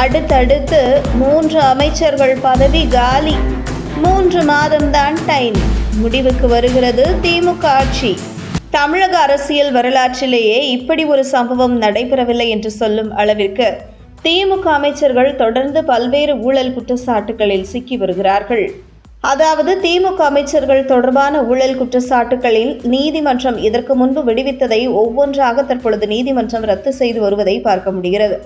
அடுத்தடுத்து மூன்று அமைச்சர்கள் பதவி காலி. மூன்று மாதம்தான் டைம். முடிவுக்கு வருகிறது திமுக ஆட்சி. தமிழக அரசியல் வரலாற்றிலேயே இப்படி ஒரு சம்பவம் நடைபெறவில்லை என்று சொல்லும் அளவிற்கு திமுக அமைச்சர்கள் தொடர்ந்து பல்வேறு ஊழல் குற்றச்சாட்டுகளில் சிக்கி வருகிறார்கள். அதாவது திமுக அமைச்சர்கள் தொடர்பான ஊழல் குற்றச்சாட்டுகளில் நீதிமன்றம் இதற்கு முன்பு விடுவித்ததை ஒவ்வொன்றாக தற்பொழுது நீதிமன்றம் ரத்து செய்து வருவதை பார்க்க முடிகிறது.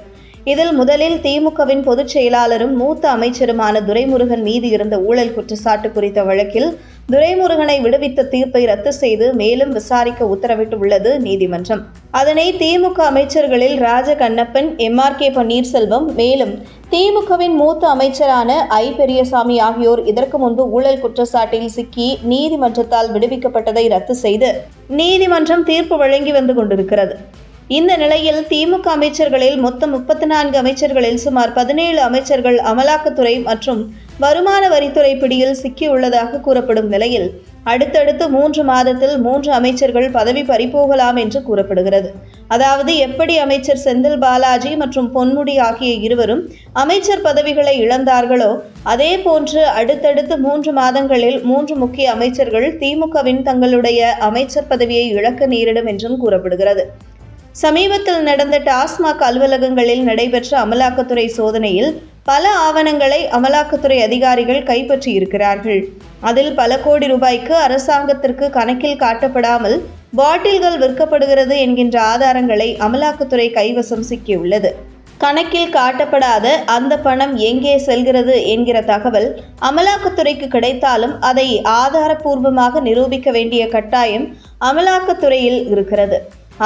இதில் முதலில் திமுகவின் பொதுச் செயலாளரும் மூத்த அமைச்சருமான துரைமுருகன் மீது இருந்த ஊழல் குற்றச்சாட்டு குறித்த வழக்கில் துரைமுருகனை விடுவித்த தீர்ப்பை ரத்து செய்து மேலும் விசாரிக்க உத்தரவிட்டுள்ளது நீதிமன்றம். அதனை DMK அமைச்சர்களில் Raja Kannappan M. R. K. Panneerselvam மேலும் திமுகவின் மூத்த அமைச்சரான ஐ. பெரியசாமி ஆகியோர் இதற்கு முன்பு ஊழல் குற்றச்சாட்டில் சிக்கி நீதிமன்றத்தால் விடுவிக்கப்பட்டதை ரத்து செய்து நீதிமன்றம் தீர்ப்பு வழங்கி வந்து கொண்டிருக்கிறது. இந்த நிலையில் திமுக அமைச்சர்களில் மொத்தம் முப்பத்தி நான்கு அமைச்சர்களில் சுமார் பதினேழு அமைச்சர்கள் அமலாக்கத்துறை மற்றும் வருமான வரித்துறை பிடியில் சிக்கியுள்ளதாக கூறப்படும் நிலையில் அடுத்தடுத்து மூன்று மாதத்தில் மூன்று அமைச்சர்கள் பதவி பறிபோகலாம் என்று கூறப்படுகிறது. அதாவது எப்படி அமைச்சர் செந்தில் பாலாஜி மற்றும் பொன்முடி ஆகிய இருவரும் அமைச்சர் பதவிகளை இழந்தார்களோ அதே போன்று அடுத்தடுத்து மூன்று மாதங்களில் மூன்று முக்கிய அமைச்சர்கள் திமுகவின் தங்களுடைய அமைச்சர் பதவியை இழக்க நேரிடும் என்றும் கூறப்படுகிறது. சமீபத்தில் நடந்த டாஸ்மாக் அலுவலகங்களில் நடைபெற்ற அமலாக்கத்துறை சோதனையில் பல ஆவணங்களை அமலாக்கத்துறை அதிகாரிகள் கைப்பற்றி இருக்கிறார்கள் அதில் பல கோடி ரூபாய்க்கு அரசாங்கத்திற்கு கணக்கில் காட்டப்படாமல் பாட்டில்கள் விற்கப்படுகிறது என்கின்ற ஆதாரங்களை அமலாக்கத்துறை கைவசம் சிக்கியுள்ளது. கணக்கில் காட்டப்படாத அந்த பணம் எங்கே செல்கிறது என்கிற தகவல் அமலாக்கத்துறைக்கு கிடைத்தாலும் அதை ஆதாரபூர்வமாக நிரூபிக்க வேண்டிய கட்டாயம் அமலாக்கத்துறையில் இருக்கிறது.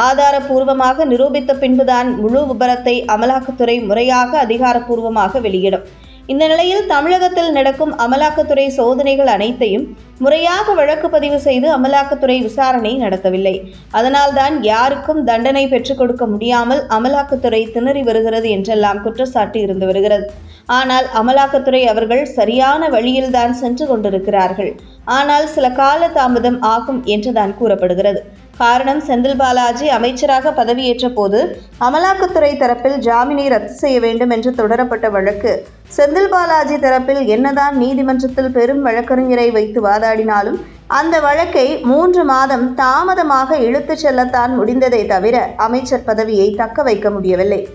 ஆதாரபூர்வமாக நிரூபித்த பின்புதான் முழு விபரத்தை அமலாக்கத்துறை முறையாக அதிகாரப்பூர்வமாக வெளியிடும். இந்த நிலையில் தமிழகத்தில் நடக்கும் அமலாக்கத்துறை சோதனைகள் அனைத்தையும் முறையாக வழக்கு பதிவு செய்து அமலாக்கத்துறை விசாரணை நடத்தவில்லை. அதனால்தான் யாருக்கும் தண்டனை பெற்றுக் கொடுக்க முடியாமல் அமலாக்கத்துறை திணறி வருகிறது என்றெல்லாம் குற்றச்சாட்டு இருந்து வருகிறது. ஆனால் அமலாக்கத்துறை அவர்கள் சரியான வழியில்தான் சென்று கொண்டிருக்கிறார்கள். ஆனால் சில கால தாமதம் ஆகும் என்றுதான் கூறப்படுகிறது. காரணம் செந்தில் பாலாஜி அமைச்சராக பதவியேற்ற போது அமலாக்கத்துறை தரப்பில் ஜாமீனை ரத்து செய்ய வேண்டும் என்று தொடரப்பட்ட வழக்கு செந்தில் பாலாஜி தரப்பில் என்னதான் நீதிமன்றத்தில் பெரும் வழக்கறிஞரை வைத்து வாதாடினாலும் அந்த வழக்கை மூன்று மாதம் தாமதமாக இழுத்துச் செல்லத்தான் முடிந்ததை தவிர அமைச்சர் பதவியை தக்க வைக்க முடியவில்லை.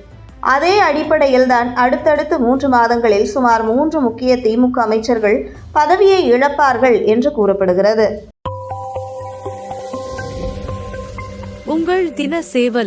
அதே அடிப்படையில் தான் அடுத்தடுத்து மூன்று மாதங்களில் சுமார் மூன்று முக்கிய திமுக அமைச்சர்கள் பதவியை இழப்பார்கள் என்று கூறப்படுகிறது. உங்கள் தின சேவல்